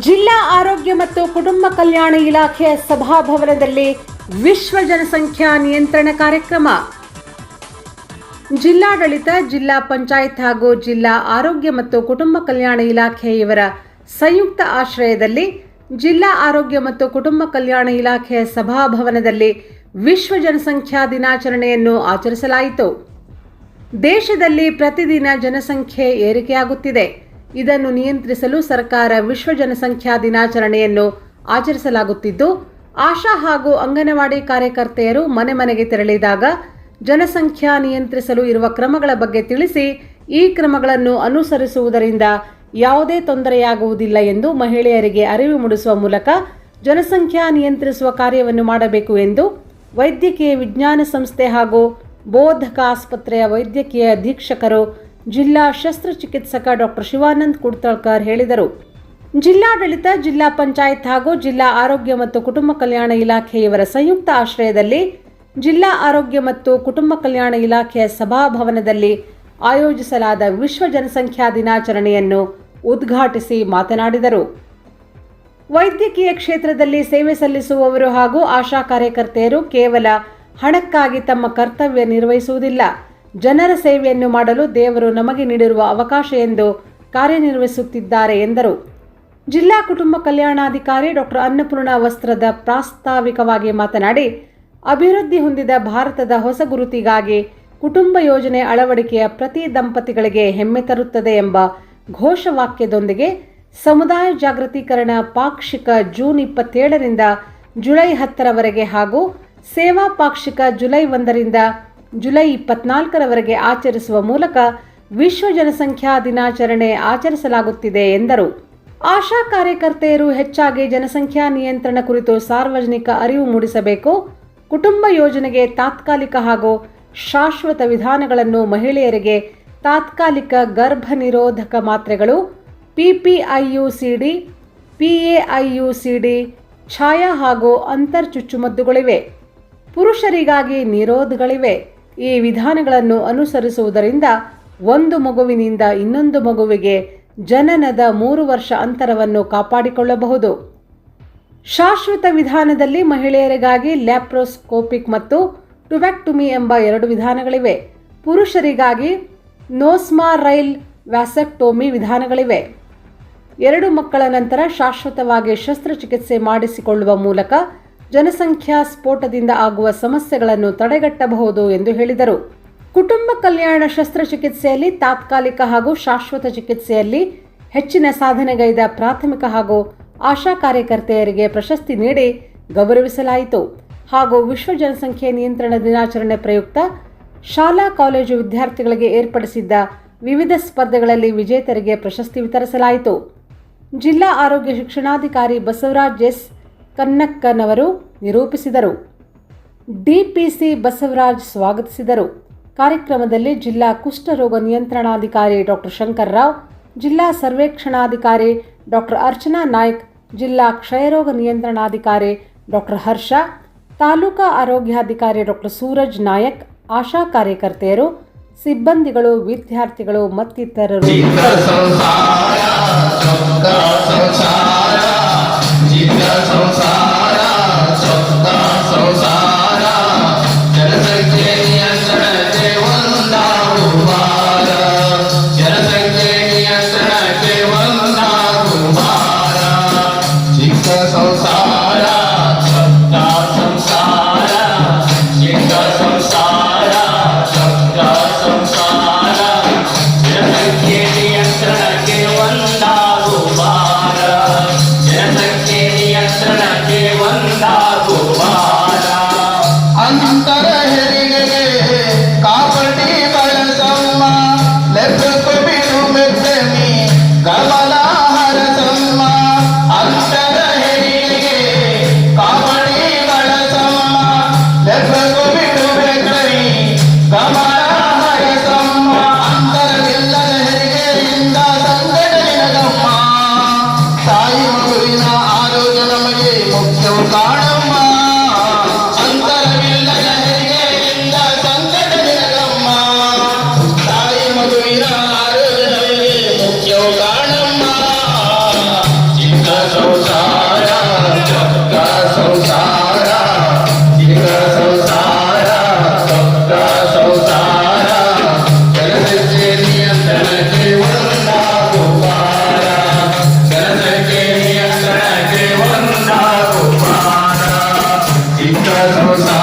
ಜಿಲ್ಲಾ ಆರೋಗ್ಯ ಮತ್ತು ಕುಟುಂಬ ಕಲ್ಯಾಣ ಇಲಾಖೆಯ ಸಭಾಭವನದಲ್ಲಿ ವಿಶ್ವ ಜನಸಂಖ್ಯಾ ನಿಯಂತ್ರಣ ಕಾರ್ಯಕ್ರಮ. ಜಿಲ್ಲಾಡಳಿತ, ಜಿಲ್ಲಾ ಪಂಚಾಯತ್ ಹಾಗೂ ಜಿಲ್ಲಾ ಆರೋಗ್ಯ ಮತ್ತು ಕುಟುಂಬ ಕಲ್ಯಾಣ ಇಲಾಖೆ ಇವರ ಸಂಯುಕ್ತ ಆಶ್ರಯದಲ್ಲಿ ಜಿಲ್ಲಾ ಆರೋಗ್ಯ ಮತ್ತು ಕುಟುಂಬ ಕಲ್ಯಾಣ ಇಲಾಖೆಯ ಸಭಾಭವನದಲ್ಲಿ ವಿಶ್ವ ಜನಸಂಖ್ಯಾ ದಿನಾಚರಣೆಯನ್ನು ಆಚರಿಸಲಾಯಿತು. ದೇಶದಲ್ಲಿ ಪ್ರತಿದಿನ ಜನಸಂಖ್ಯೆ ಏರಿಕೆಯಾಗುತ್ತಿದೆ. ಇದನ್ನು ನಿಯಂತ್ರಿಸಲು ಸರ್ಕಾರ ವಿಶ್ವ ಜನಸಂಖ್ಯಾ ದಿನಾಚರಣೆಯನ್ನು ಆಚರಿಸಲಾಗುತ್ತಿದ್ದು, ಆಶಾ ಹಾಗೂ ಅಂಗನವಾಡಿ ಕಾರ್ಯಕರ್ತೆಯರು ಮನೆ ಮನೆಗೆ ತೆರಳಿದಾಗ ಜನಸಂಖ್ಯಾ ನಿಯಂತ್ರಿಸಲು ಇರುವ ಕ್ರಮಗಳ ಬಗ್ಗೆ ತಿಳಿಸಿ, ಈ ಕ್ರಮಗಳನ್ನು ಅನುಸರಿಸುವುದರಿಂದ ಯಾವುದೇ ತೊಂದರೆಯಾಗುವುದಿಲ್ಲ ಎಂದು ಮಹಿಳೆಯರಿಗೆ ಅರಿವು ಮೂಡಿಸುವ ಮೂಲಕ ಜನಸಂಖ್ಯಾ ನಿಯಂತ್ರಿಸುವ ಕಾರ್ಯವನ್ನು ಮಾಡಬೇಕು ಎಂದು ವೈದ್ಯಕೀಯ ವಿಜ್ಞಾನ ಸಂಸ್ಥೆ ಹಾಗೂ ಬೋಧಕ ಆಸ್ಪತ್ರೆಯ ವೈದ್ಯಕೀಯ ಅಧೀಕ್ಷಕರು ಜಿಲ್ಲಾ ಶಸ್ತ್ರಚಿಕಿತ್ಸಕ ಡಾಕ್ಟರ್ ಶಿವಾನಂದ್ ಕುಡ್ತಳ್ಕರ್ ಹೇಳಿದರು. ಜಿಲ್ಲಾಡಳಿತ, ಜಿಲ್ಲಾ ಪಂಚಾಯತ್ ಹಾಗೂ ಜಿಲ್ಲಾ ಆರೋಗ್ಯ ಮತ್ತು ಕುಟುಂಬ ಕಲ್ಯಾಣ ಇಲಾಖೆಯವರ ಸಂಯುಕ್ತ ಆಶ್ರಯದಲ್ಲಿ ಜಿಲ್ಲಾ ಆರೋಗ್ಯ ಮತ್ತು ಕುಟುಂಬ ಕಲ್ಯಾಣ ಇಲಾಖೆಯ ಸಭಾಭವನದಲ್ಲಿ ಆಯೋಜಿಸಲಾದ ವಿಶ್ವ ಜನಸಂಖ್ಯಾ ದಿನಾಚರಣೆಯನ್ನು ಉದ್ಘಾಟಿಸಿ ಮಾತನಾಡಿದರು. ವೈದ್ಯಕೀಯ ಕ್ಷೇತ್ರದಲ್ಲಿ ಸೇವೆ ಸಲ್ಲಿಸುವವರು ಹಾಗೂ ಆಶಾ ಕಾರ್ಯಕರ್ತೆಯರು ಕೇವಲ ಹಣಕ್ಕಾಗಿ ತಮ್ಮ ಕರ್ತವ್ಯ ನಿರ್ವಹಿಸುವುದಿಲ್ಲ. ಜನರ ಸೇವೆಯನ್ನು ಮಾಡಲು ದೇವರು ನಮಗೆ ನೀಡಿರುವ ಅವಕಾಶ ಎಂದು ಕಾರ್ಯನಿರ್ವಹಿಸುತ್ತಿದ್ದಾರೆ ಎಂದರು. ಜಿಲ್ಲಾ ಕುಟುಂಬ ಕಲ್ಯಾಣಾಧಿಕಾರಿ ಡಾಕ್ಟರ್ ಅನ್ನಪೂರ್ಣ ವಸ್ತ್ರದ ಪ್ರಾಸ್ತಾವಿಕವಾಗಿ ಮಾತನಾಡಿ, ಅಭಿವೃದ್ಧಿ ಹೊಂದಿದ ಭಾರತದ ಹೊಸ ಗುರುತಿಗಾಗಿ ಕುಟುಂಬ ಯೋಜನೆ ಅಳವಡಿಕೆಯ ಪ್ರತಿ ದಂಪತಿಗಳಿಗೆ ಹೆಮ್ಮೆ ತರುತ್ತದೆ ಎಂಬ ಘೋಷವಾಕ್ಯದೊಂದಿಗೆ ಸಮುದಾಯ ಜಾಗೃತೀಕರಣ ಪಾಕ್ಷಿಕ ಜೂನ್ ಇಪ್ಪತ್ತೇಳರಿಂದ ಜುಲೈ ಹತ್ತರವರೆಗೆ ಹಾಗೂ ಸೇವಾ ಪಾಕ್ಷಿಕ ಜುಲೈ ಒಂದರಿಂದ ಜುಲೈ ಇಪ್ಪತ್ನಾಲ್ಕರವರೆಗೆ ಆಚರಿಸುವ ಮೂಲಕ ವಿಶ್ವ ಜನಸಂಖ್ಯಾ ದಿನಾಚರಣೆ ಆಚರಿಸಲಾಗುತ್ತಿದೆ ಎಂದರು. ಆಶಾ ಕಾರ್ಯಕರ್ತೆಯರು ಹೆಚ್ಚಾಗಿ ಜನಸಂಖ್ಯಾ ನಿಯಂತ್ರಣ ಕುರಿತು ಸಾರ್ವಜನಿಕ ಅರಿವು ಮೂಡಿಸಬೇಕು. ಕುಟುಂಬ ಯೋಜನೆಗೆ ತಾತ್ಕಾಲಿಕ ಹಾಗೂ ಶಾಶ್ವತ ವಿಧಾನಗಳನ್ನು ಮಹಿಳೆಯರಿಗೆ ತಾತ್ಕಾಲಿಕ ಗರ್ಭ ನಿರೋಧಕ ಮಾತ್ರೆಗಳು ಪಿಪಿಐಯುಸಿಡಿ ಪಿಎಐಯುಸಿಡಿ ಛಾಯಾ ಹಾಗೂ ಅಂತರ್ ಚುಚ್ಚುಮದ್ದುಗಳಿವೆ ಪುರುಷರಿಗಾಗಿ ನಿರೋಧಗಳಿವೆ. ಈ ವಿಧಾನಗಳನ್ನು ಅನುಸರಿಸುವುದರಿಂದ ಒಂದು ಮಗುವಿನಿಂದ ಇನ್ನೊಂದು ಮಗುವಿಗೆ ಜನನದ ಮೂರು ವರ್ಷ ಅಂತರವನ್ನು ಕಾಪಾಡಿಕೊಳ್ಳಬಹುದು. ಶಾಶ್ವತ ವಿಧಾನದಲ್ಲಿ ಮಹಿಳೆಯರಿಗಾಗಿ ಲ್ಯಾಪ್ರೋಸ್ಕೋಪಿಕ್ ಮತ್ತು ಟುಬ್ಯಾಕ್ಟುಮಿ ಎಂಬ ಎರಡು ವಿಧಾನಗಳಿವೆ. ಪುರುಷರಿಗಾಗಿ ನೋಸ್ಮಾರೈಲ್ ವ್ಯಾಸೆಕ್ಟೋಮಿ ವಿಧಾನಗಳಿವೆ. ಎರಡು ಮಕ್ಕಳ ನಂತರ ಶಾಶ್ವತವಾಗಿ ಶಸ್ತ್ರಚಿಕಿತ್ಸೆ ಮಾಡಿಸಿಕೊಳ್ಳುವ ಮೂಲಕ ಜನಸಂಖ್ಯಾ ಸ್ಫೋಟದಿಂದ ಆಗುವ ಸಮಸ್ಯೆಗಳನ್ನು ತಡೆಗಟ್ಟಬಹುದು ಎಂದು ಹೇಳಿದರು. ಕುಟುಂಬ ಕಲ್ಯಾಣ ಶಸ್ತ್ರಚಿಕಿತ್ಸೆಯಲ್ಲಿ ತಾತ್ಕಾಲಿಕ ಹಾಗೂ ಶಾಶ್ವತ ಚಿಕಿತ್ಸೆಯಲ್ಲಿ ಹೆಚ್ಚಿನ ಸಾಧನೆಗೈದ ಪ್ರಾಥಮಿಕ ಹಾಗೂ ಆಶಾ ಕಾರ್ಯಕರ್ತೆಯರಿಗೆ ಪ್ರಶಸ್ತಿ ನೀಡಿ ಗೌರವಿಸಲಾಯಿತು. ಹಾಗೂ ವಿಶ್ವ ಜನಸಂಖ್ಯೆ ನಿಯಂತ್ರಣ ದಿನಾಚರಣೆ ಪ್ರಯುಕ್ತ ಶಾಲಾ ಕಾಲೇಜು ವಿದ್ಯಾರ್ಥಿಗಳಿಗೆ ಏರ್ಪಡಿಸಿದ್ದ ವಿವಿಧ ಸ್ಪರ್ಧೆಗಳಲ್ಲಿ ವಿಜೇತರಿಗೆ ಪ್ರಶಸ್ತಿ ವಿತರಿಸಲಾಯಿತು. ಜಿಲ್ಲಾ ಆರೋಗ್ಯ ಶಿಕ್ಷಣಾಧಿಕಾರಿ ಬಸವರಾಜ್ ಎಸ್. ಕನ್ನಕ್ಕನವರು ನಿರೂಪಿಸಿದರು. ಡಿಪಿಸಿ ಬಸವರಾಜ್ ಸ್ವಾಗತಿಸಿದರು. ಕಾರ್ಯಕ್ರಮದಲ್ಲಿ ಜಿಲ್ಲಾ ಕುಷ್ಠರೋಗ ನಿಯಂತ್ರಣಾಧಿಕಾರಿ ಡಾಕ್ಟರ್ ಶಂಕರ್ ರಾವ್ ಜಿಲ್ಲಾ ಸರ್ವೇಕ್ಷಣಾಧಿಕಾರಿ ಡಾಕ್ಟರ್ ಅರ್ಚನಾ ನಾಯ್ಕ್, ಜಿಲ್ಲಾ ಕ್ಷಯರೋಗ ನಿಯಂತ್ರಣಾಧಿಕಾರಿ ಡಾಕ್ಟರ್ ಹರ್ಷ, ತಾಲೂಕಾ ಆರೋಗ್ಯಾಧಿಕಾರಿ ಡಾಕ್ಟರ್ ಸೂರಜ್ ನಾಯಕ್, ಆಶಾ ಕಾರ್ಯಕರ್ತೆಯರು, ಸಿಬ್ಬಂದಿಗಳು, ವಿದ್ಯಾರ್ಥಿಗಳು ಮತ್ತಿತರರು. సంసార సర్వసా